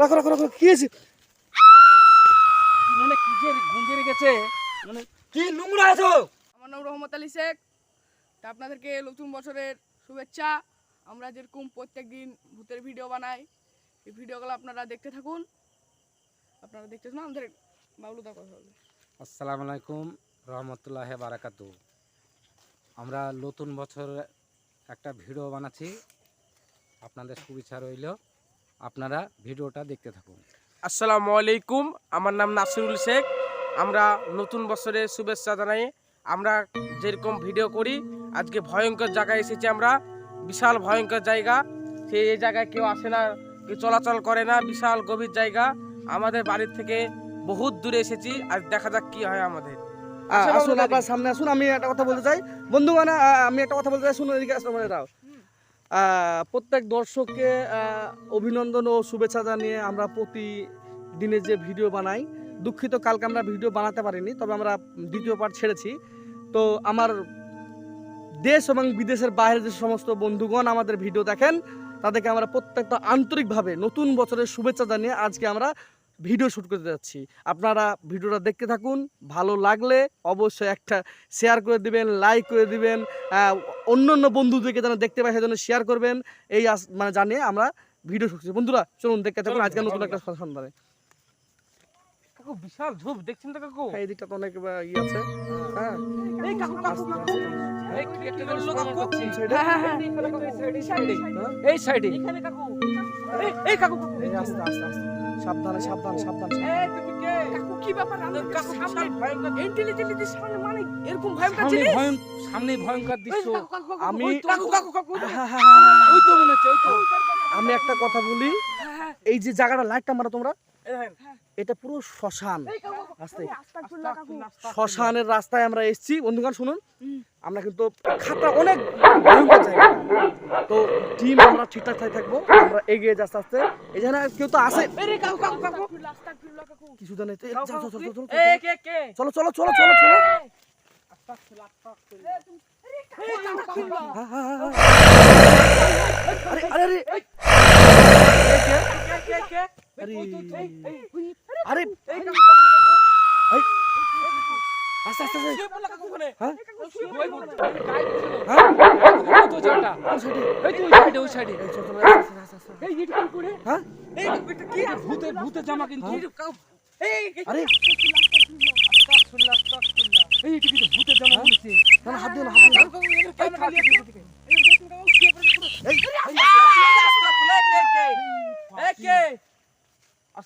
রাখো রাখো রাখো কি হয়েছে? মানে কি যে গুঁজে রেখেছে মানে কি নোংরা আছো? আমার নাম রহমত আলী শেখ। তা আপনাদেরকে নতুন বছরের শুভেচ্ছা। আমরা যেরকম প্রত্যেক দিন ভূতের ভিডিও বানাই এই ভিডিওগুলো আপনারা দেখতে থাকুন। আপনারা দেখতে থাকুন আমাদের বাবলুদা কথা বলবে। আসসালামু আলাইকুম রহমতুল্লাহ বারাকাতু আমরা নতুন বছর একটা ভিডিও বানাচ্ছি। আপনাদের শুভেচ্ছা রইল। আপনারা ভিডিওটা দেখতে থাকুন। আসসালামু আলাইকুম আমার নাম নাসিরুল শেখ। আমরা নতুন বছরে শুভেচ্ছা জানাই। আমরা যেরকম ভিডিও করি আজকে ভয়ঙ্কর জায়গায় এসেছি আমরা। বিশাল ভয়ঙ্কর জায়গা। সে এই জায়গায় কেউ আসে না কেউ চলাচল করে না বিশাল গভীর জায়গা। আমাদের বাড়ির থেকে বহুত দূরে এসেছি আর দেখা যাক কি হয় আমাদের। আসুন আপনার সামনে আসুন আমি একটা কথা বলতে চাই। বন্ধু মানে আমি একটা কথা বলতে চাই শুনুন এদিকে আসুন মানে রাও। প্রত্যেক দর্শককে অভিনন্দন ও শুভেচ্ছা জানিয়ে আমরা প্রতি দিনে যে ভিডিও বানাই, দুঃখিত কালকে আমরা ভিডিও বানাতে পারিনি, তবে আমরা দ্বিতীয় পার্ট ছেড়েছি। তো আমার দেশ এবং বিদেশের বাইরের যে সমস্ত বন্ধুগণ আমাদের ভিডিও দেখেন, তাদেরকে আমরা প্রত্যেকটা আন্তরিকভাবে নতুন বছরের শুভেচ্ছা জানিয়ে আজকে আমরা ভিডিও শ্যুট করতে যাচ্ছি। আপনারা ভিডিওটা দেখতে থাকুন ভালো লাগলে অবশ্যই একটা শেয়ার করে দিবেন লাইক করে দিবেন অন্য অন্য বন্ধুদেরকে যেন দেখতে পায় সেজন্য শেয়ার করবেন। এই আস- মানে জানিয়ে আমরা ভিডিও শুট বন্ধুরা চলুন দেখতে থাকুন আজকে নতুন। একটা সন্ধানে। কাকু বিশাল ঝোপ দেখছেন তো কাকু? এই দিকটা তো অনেক ইয়ে আছে। হ্যাঁ। এই কাকু কাকু এই কাকু? হ্যাঁ হ্যাঁ হ্যাঁ? এই সাইডে এখানে কাকু। এই এই কাকু কাকু। এই আস্তে আস্তে আস্তে। সাবধানে সাবধান সাবধান এই তুমি কে কাকু কি ব্যাপার আমাদের কাকু সামনে ভয়ঙ্কর ইন্টেলিজেন্টের সামনে মানে এরকম ভয়ঙ্কর সামনে জিনিস ভয়ঙ্কর সামনে ভয়ঙ্কর দৃশ্য আমি কাকু কাকু কাকু হ্যাঁ, হ্যাঁ, হ্যাঁ, হ্যাঁ, ওই তো মনে হচ্ছে ওই তো আমি একটা কথা বলি হ্যাঁ, এই যে জায়গাটা লাইটটা মারা তোমরা এটা পুরো শ্মশান। শ্মশানের রাস্তায় আমরা এসেছি। বন্ধুগান শুনুন। আমরা কিন্তু খাতা অনেক তো টিম আমরা ঠিকঠাক থাকব। আমরা এগিয়ে যাচ্ছে আস্তে। এই যেন কেউ তো আসে কিছু জানে চলো চলো চলো চলো চলো। আরে আরে আরে। আরে আস্তে আস্তে ভূতের জামা কিন্তু আরে ভূতের জামা হাত দিও না হাত দিও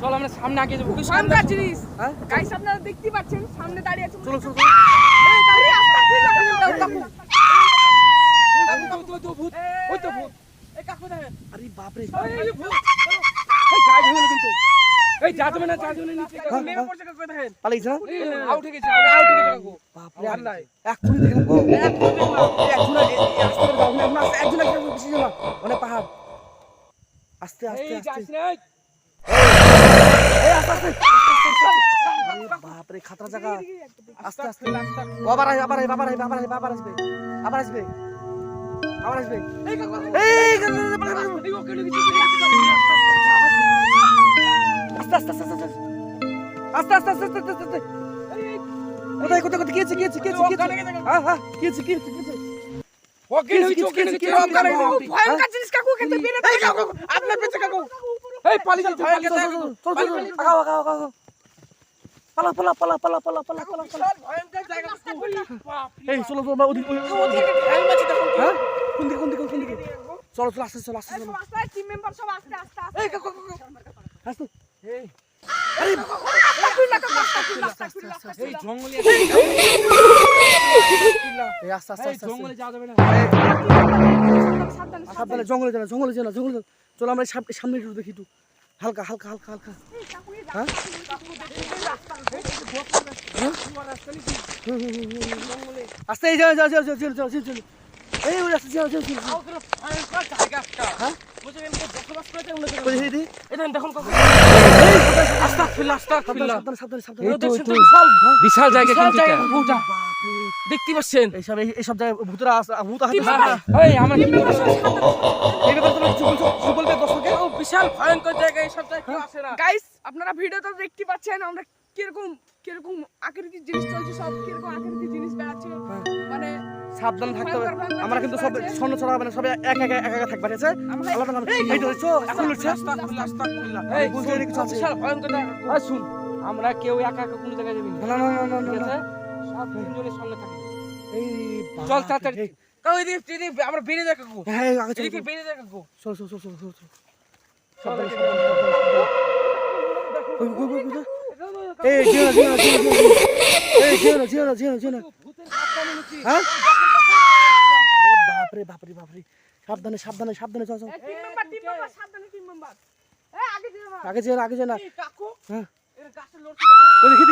চলো আমরা সামনে আগে যাব। আমরা জিনিস গাইস আপনারা দেখতে পাচ্ছেন সামনে দাঁড়িয়ে আছে চলো চলো আস্তে আস্তে আরে বাপ কিন্তু একজন মানে পাহাড়। আস্তে আস্তে বাপরে খাতরা জায়গা আস্তে আস্তে আবার আসবে আবার আসবে আবার আসবে আবার আসবে আবার আসবে আবার আসবে আস্তে আস্তে আস্তে আস্তে আস্তে আস্তে আস্তে আস্তে আস্তে আস্তে কোথায় কোথায় কোথায় কি আছে কি আছে হ্যাঁ হ্যাঁ কাকু, আপনার পেছনে কাকু। এই পালি চল চল চল আগাও আগাও আগাও পালা পালা পালা পালা পালা পালা পালা ভয়ঙ্কর জায়গা এই চলো চলো ওদিক হ্যাঁ কোন দিকে কোন দিকে কোন দিকে আস্তে আস্তে টিম মেম্বার সব আস্তে আস্তে এই আস্তে এই জঙ্গলে জঙ্গলে জঙ্গলে জঙ্গলে জঙ্গলে চলো আমরা সামনে সামনে একটু দেখি একটু হালকা হালকা হালকা হালকা হ্যাঁ আস্তে এই যাও যাও যাও যাও চলো চলো চলো এই ওই রাস্তা যাও যাও চলো হ্যাঁ দেখুন আস্তাগফিরুল্লাহ আস্তাগফিরুল্লাহ। বিশাল জায়গা কিন্তু এটা। দেখতে পাচ্ছেন? এইসব এইসব জায়গায় ভূতরা ভূত হ্যাঁ, হ্যাঁ। এই আমরা কিন্তু এই ব্যাপারে তুমি কিছু বলছো কিছু বলবে দর্শককে ও বিশাল ভয়ঙ্কর জায়গা এই সব জায়গায় কেউ আসে না। গাইস আপনারা ভিডিওতে দেখতে পাচ্ছেন আমরা কীরকম কীরকম আকৃতির জিনিস চলছে সব কীরকম আকৃতির জিনিস বেড়াচ্ছে। মানে সাবধান থাকতে হবে। আমরা কিন্তু সব। স্বর্ণ ছড়া হবে না সবাই এক এক এক এক থাকবে ঠিক আছে? আলাদা আলাদা এই তো এখন লড়ছে? এই, বুঝতে কিছু আছে? ভয়ঙ্কর শুন আমরা কেউ একা একা কোনো জায়গায় যাবি না। না না না না ঠিক আছে? সব তিনজনের সঙ্গে থাকি। এই চল তাড়াতাড়ি। এদিকে এদিকে আমরা বেরিয়ে যাই কাকু। হ্যাঁ আগে চল এদিকে বেরিয়ে যাই কাকু। চল চল চল চল চল চল। সাবধানে সাবধানে সাবধানে কই কই কই কই এই জিও না জিও না জিও না, এই জিও না জিও না জিও না হ্যাঁ বাপরে বাপরে বাপরে সাবধানে সাবধানে সাবধানে চল চল আগে যে আগে যে না হ্যাঁ কোন দেখি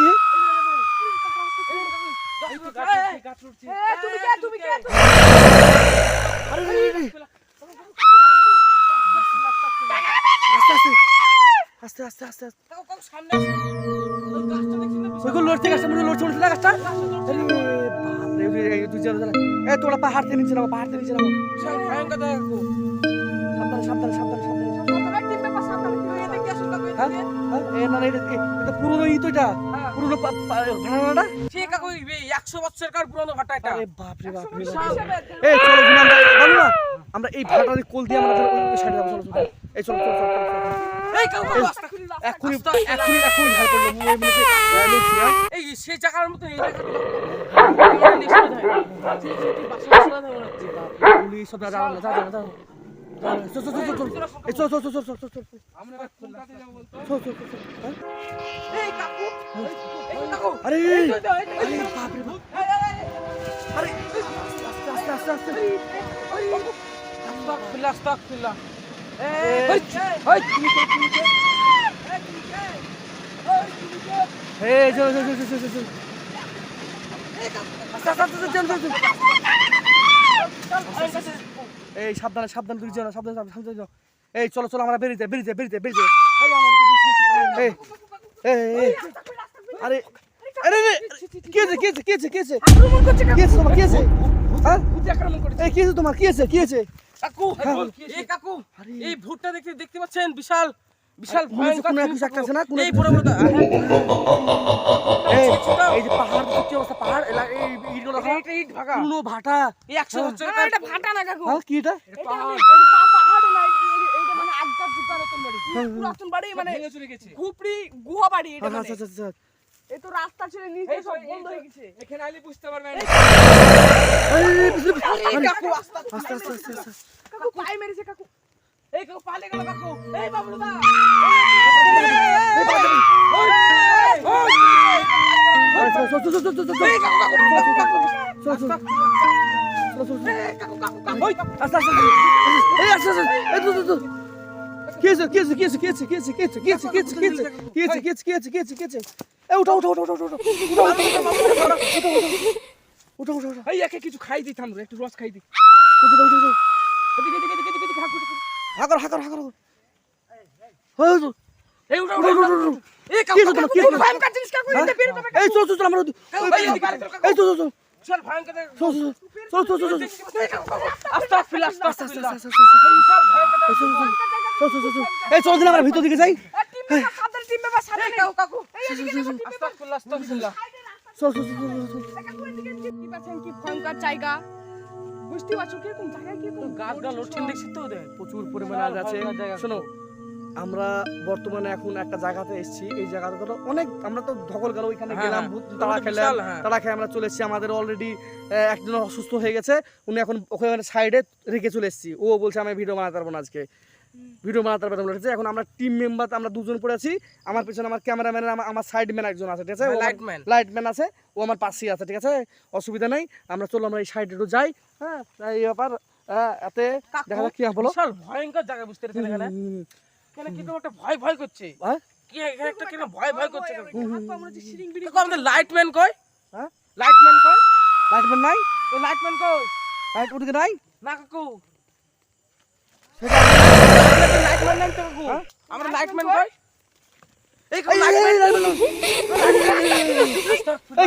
আস্তে আস্তে আস্তে আস্তে লড়ছে গাছটা লড়ছে গাছটা এ পাহাড়তে নিচে নামো পাহাড়তে নিচে নামো। আমরা এই ভাড়া কোল দিয়ে আমরা সাইডে চলো এই চলো চলো এই এখনই এখনই এখনই ঝাল পড়ল এই সে জায়গার মতো এই আরে আরে এই, এই, এই, তুমি কে, তুমি কে? এই চল চল চল চল চল চল। আস্তে আস্তে আস্তে চল চল চল। এই সাবধানে সাবধানে তুই যাও সাবধানে সাবধানে সাবধানে যাও এই চলো চলো আমরা বেরিয়ে যাই বেরিয়ে যাই বেরিয়ে যাই বেরিয়ে যাই। এই এই এই আরে আরে রে কি আছে কি আছে কি আছে কি আছে আক্রমণ করছে কি আছে তোমার কি আছে হ্যাঁ? ভূত আক্রমণ করেছে। এই কি আছে তোমার কি আছে কি আছে কাকু হ্যাঁ। এই কাকু আরে। এই ভুট্টা দেখতে দেখতে পাচ্ছেন? বিশাল। বিশাল মনে হচ্ছে ভয়ঙ্কর কিছু একটা আছে না? কোনো এই কিছু বড় বড় হ্যাঁ, এই যে পাহাড় কি অবস্থা পাহাড় এলা- এই ইটগুলো এটা- এটা ইট ভাগা পুরনো ভাটা। এই একশো বছর এটা ভাটা না কাকু। হ্যাঁ কি এটা? এটা এটা না এইটা মানে যুগকার নতুন বাড়ি। পুরাতন বাড়ি মানে চলে গেছে। খুপড়ি গুহা বাড়ি এটা মানে। আচ্ছা আচ্ছা আচ্ছা। এই তো রাস্তা ছেড়ে নিচে সব বন্ধ হয়ে গেছে। এখানে আলি বুঝতে পারবেন। এই, আস্তে আস্তে আস্তে। কাকু পায়ে মেরেছে কাকু। এই কেউ পালে গেল কাকু এই বাবলু দা কিছু খাই দিতাম একটু রস খাই দিই হাকর হাকর হাকর ভিতর দিকে যাই কি ভয়ঙ্কর জায়গা বুঝতে পারছ? কীরকম জায়গা কীরকম গাছগুলো লড়ছেন দেখছি তো? প্রচুর পরিমাণে আজ আছে। শোনো আমরা বর্তমানে এখন একটা জায়গাতে এসেছি। এই জায়গাটা তো অনেক আমরা তো ধকল গেল ওইখানে হ্যাঁ, গেলাম হ্যাঁ। তারা খেলাম হ্যাঁ। তারা খেয়ে আমরা চলে এসেছি। আমাদের অলরেডি একজন অসুস্থ হয়ে গেছে। উনি এখন ওখানে সাইডে রেখে চলে এসেছি। ও বলছে আমি ভিডিও বানাতে পারব না আজকে। ভিডিও বানাতে পারবে ঠিক আছে? এখন আমরা টিম মেম্বার আমরা দুজন পড়ে আছি। আমার পিছনে আমার ক্যামেরাম্যান আমার সাইডম্যান একজন আছে ঠিক আছে? লাইটম্যান লাইটম্যান আছে ও আমার পাশেই আছে ঠিক আছে? অসুবিধা নেই আমরা চলো আমরা এই সাইডে একটু যাই। হ্যাঁ এই ব্যাপার হ্যাঁ, এতে দেখা যাক কি বলো। ভয়ঙ্কর জায়গা বুঝতে কেন ভয় ভয় করছে? হ্যাঁ? কি এখানে একটা কেন ভয় ভয় করছে আমাদের লাইটম্যান কই? হ্যাঁ? লাইটম্যান কই? লাইটম্যান নাই? ও লাইটম্যান কই? লাইট উঠে নাই? না কাকু। সেটা